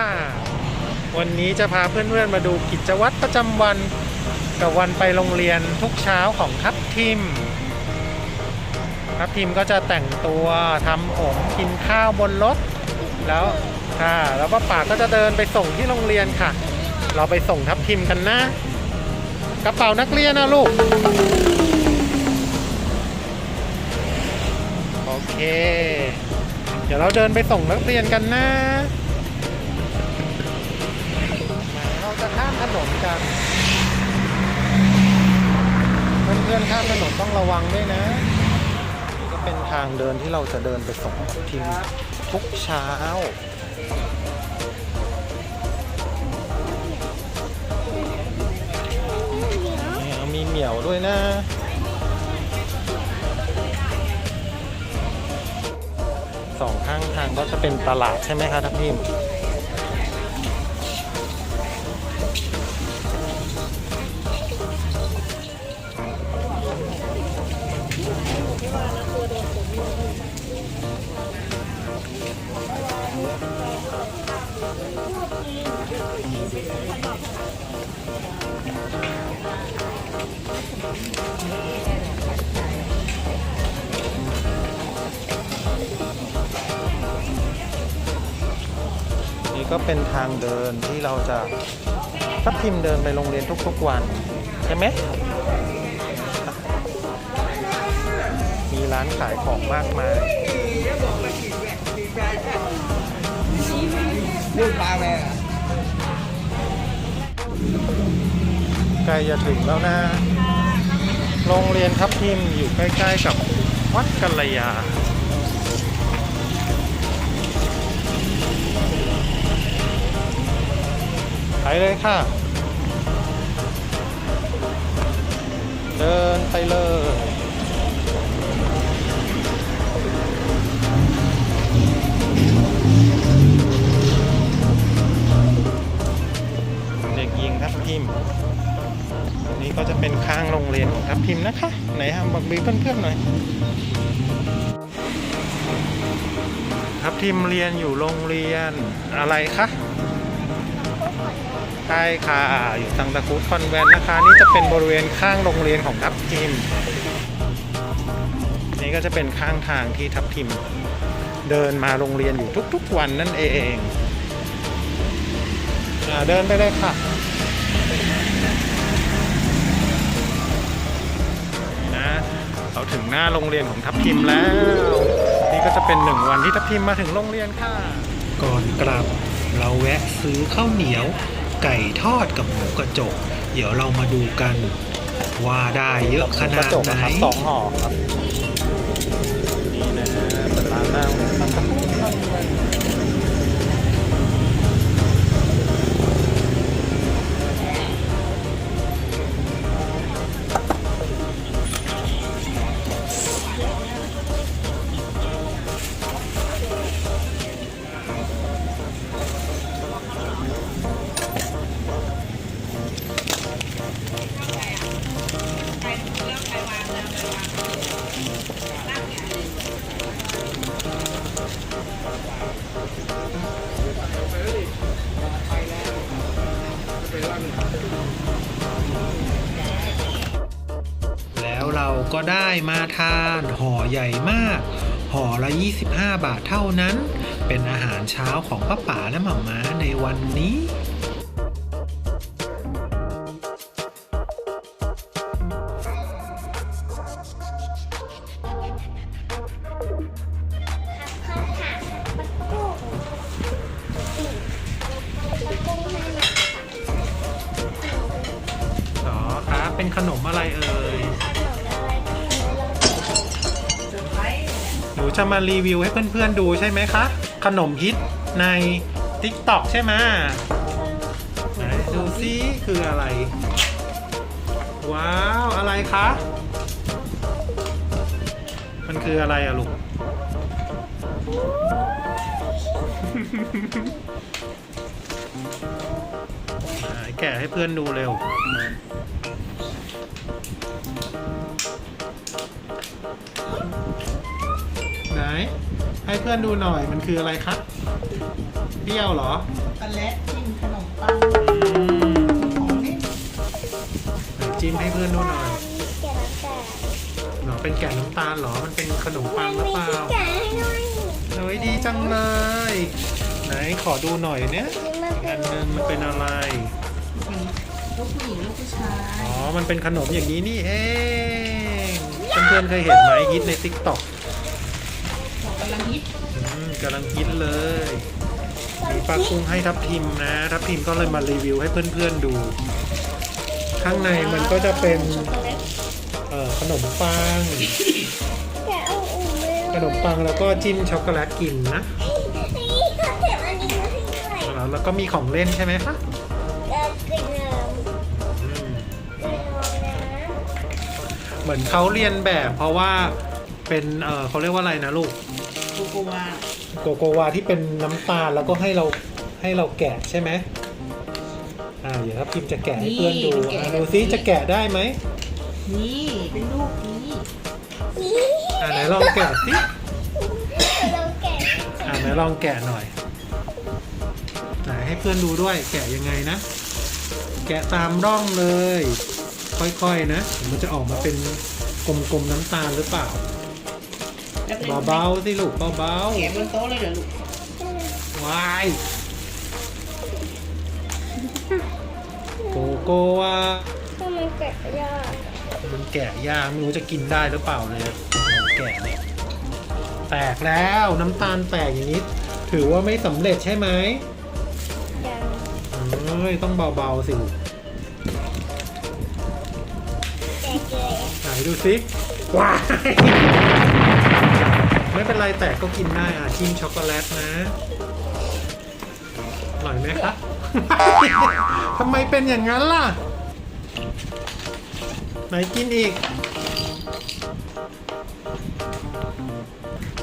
ค่ะ วันนี้จะพาเพื่อนๆมาดูกิจวัตรประจำวัน กับวันไปโรงเรียนทุกเช้าของทัพทิม ทัพทิมก็จะแต่งตัวทำผมกินข้าวบนรถ แล้วค่ะแล้วป้าป่าก็จะเดินไปส่งที่โรงเรียนค่ะ เราไปส่งทัพทิมกันนะ กระเป๋านักเรียนนะลูก โอเค เดี๋ยวเราเดินไปส่งนักเรียนกันนะ นนกัน เพื่อนๆข้ามถนนต้องระวังด้วยนะนี่ก็เป็นทางเดินที่เราจะเดินไปส่งทีมทุกเช้าเนี่ยมีเหมียวด้วยนะสองข้างทางก็จะเป็นตลาดใช่ไหมคะทัพทิม นี่ก็เป็นทางเดินที่เราจะทับทิมเดินไปโรงเรียนทุกๆวัน ใช่ไหม มีร้านขายของมากมายลูกปลาแม่ ใกล้จะถึงแล้วนะ โรงเรียนทับทิมอยู่ใกล้ๆกับวัดกัลยาไปเลยค่ะ เดินไปเลยเด็กหญิงทับทิม อันนี้ก็จะเป็นข้างโรงเรียนของทับทิมนะคะ ไหนฮะบอกบีเพื่อนๆหน่อย ทับทิมเรียนอยู่โรงเรียนอะไรคะใช่ค่ะอยู่สังตะคุดคอนแวนนะคะ นี่จะเป็นบริเวณข้างโรงเรียนของทับทิม นี่ก็จะเป็นข้างทางที่ทับทิม เดินมาโรงเรียนอยู่ทุกๆวันนั่นเองอเดินไปเลยค่ะ เราถึงหน้าโรงเรียนของทัพทิมแล้ว นี่ก็จะเป็นหนึ่งวันที่ทัพทิมมาถึงโรงเรียนค่ะ ก่อนกลับเราแวะซื้อข้าวเหนียว ไก่ทอดกับหมูกระจก เดี๋ยวเรามาดูกัน ว่าได้เยอะขนาดไหนสองห่อครับนี่นะฮะเป็นร้านหน้า ก็ได้มาทานห่อใหญ่มาก ห่อละ 25 บาทเท่านั้น เป็นอาหารเช้าของป้าป๋าและหม่าม้าในวันนี้อ๋อครับเป็นขนมอะไรเอ่ย จะมารีวิวให้เพื่อนๆดูใช่ไหมคะ ขนมฮิตใน TikTok ใช่ไหมดูซิคืออะไร ว้าว อะไรคะ มันคืออะไรอะลูก แกะให้เพื่อนดูเร็ว ให้เพื่อนดูหน่อยมันคืออะไรครับเปรี้ยวเหรอช็อกโกแลตจิ้มขนมปังอืมของเล่นไหนจิ้มให้เพื่อนดูหน่อยมีแกะน้ำตาลเหรอเป็นแกะน้ำตาลเหรอมันเป็นขนมปังหรือมีเปล่าที่แกะให้หน่อยเฮ้ยดีจังเลย ไหนขอดูหน่อยเนี่ยนี่มันเป็อันนนึงมันเป็นอะไรมีลูกผู้หญิงลูกผู้ชาย อ๋อ มันเป็นขนมอย่างนี้นี่เอง เพื่อนๆเคยเห็นไหมฮิตใน t ิ k t o k ของกำลังฮิตกำลังฮิตเลยมีปลากุ้งให้ทับทิมนะ ทับทิมก็เลยมารีวิวให้เพื่อนๆดู ข้างในมันก็จะเป็น ช็อกโกแลตเอ่อขนมปัง แกะเอาอุ่นเลยขนมปังแล้วก็จิ้มช็อกโกแลตกินนะนี่เขาเก็บอันนี้มาให้ด้วยแล้วแล้วก็มีของเล่นใช่ไหมคะเออกลิ่นน้ำอืมกลิ่นน้ำนะเหมือนเขาเรียนแบบเพราะว่าเป็นเออเขาเรียกว่าอะไรนะลูกโกโกวาโกโกวาที่เป็นน้ำตาลแล้วก็ให้เราให้เราแกะใช่ไหมอ่าเดี๋ยวครับพิมพ์จะแกะให้เพื่อนดูอะดูซิจะแกะได้ไหมนี่เป็นลูกนี้นี่อ่าไหนลองแกะสิเราแกะอ่าไหนลองแกะหน่อยไหนให้เพื่อนดูด้วย แกะยังไงนะ แกะตามร่องเลย ค่อยๆนะมันจะออกมาเป็นกลมๆน้ำตาลหรือเปล่า แล้วเป็นเบาๆสิลูกเบาแกะบนโต๊ะเลยเหรอลูกๆวายโกโกวาทำไมแกะยากมันแกะยากไม่รู้จะกินได้หรือเปล่าเลยแกะเนี่ยแตกแล้วน้ำตาลแตกอย่างนี้ ถือว่าไม่สำเร็จใช่ไหมยังเอ้ยต้องเบาๆสิลูกแกะเลยไหนดูสิ ว้ายไม่เป็นไรแตกก็กินได้อะจิ้มช็อกโกแลตนะอร่อยไหมคะทำไมเป็นอย่างนั้นล่ะ ไหนกินอีก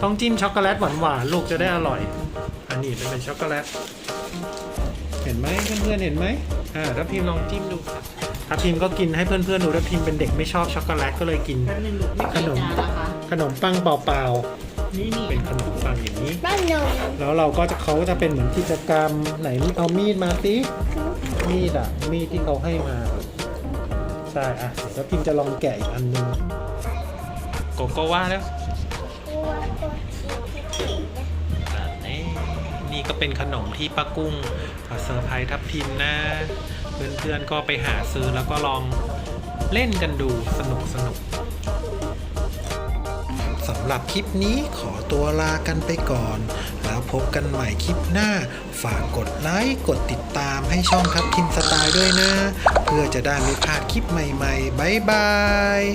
ต้องจิ้มช็อกโกแลตหวานๆลูกจะได้อร่อย อันนี้เป็นเป็นช็อกโกแลต เห็นไหมเพื่อนๆเห็นไหมอ่าถ้าพิมพ์ลองจิ้มดู ถ้าพิมพ์ก็กินให้เพื่อนๆดูถ้าพิมพ์เป็นเด็กไม่ชอบช็อกโกแลตก็เลยกิน แป๊บนึงลูกไม่ขใช่นมจานละคะขนมปังเปล่านี่นี่ๆเป็นขนมปังอย่างนี้บ้านนมแล้วเราก็จะเขาจะเป็นเหมือนกิจกรรมไหนเอามีดมาสิมีดอะมีดที่เขาให้มาใช่อะเดี๋ยวถ้าพิมพ์จะลองแกะอีกอันหนึงโกโก้ว่าแล้วตัวตัวที่ที่นะอะนี่นี่ก็เป็นขนมที่ป้ากุ้งมาเซอร์ไพรส์ทับทิมนะ เพื่อนๆก็ไปหาซื้อแล้วก็ลองเล่นกันดูสนุกสนุกสำหรับคลิปนี้ขอตัวลากันไปก่อน แล้วพบกันใหม่คลิปหน้า ฝากกดไลค์กดติดตามให้ช่องทับทิมสไตล์ด้วยนะ เพื่อจะได้ไม่พลาดคลิปใหม่ๆ บ๊ายบาย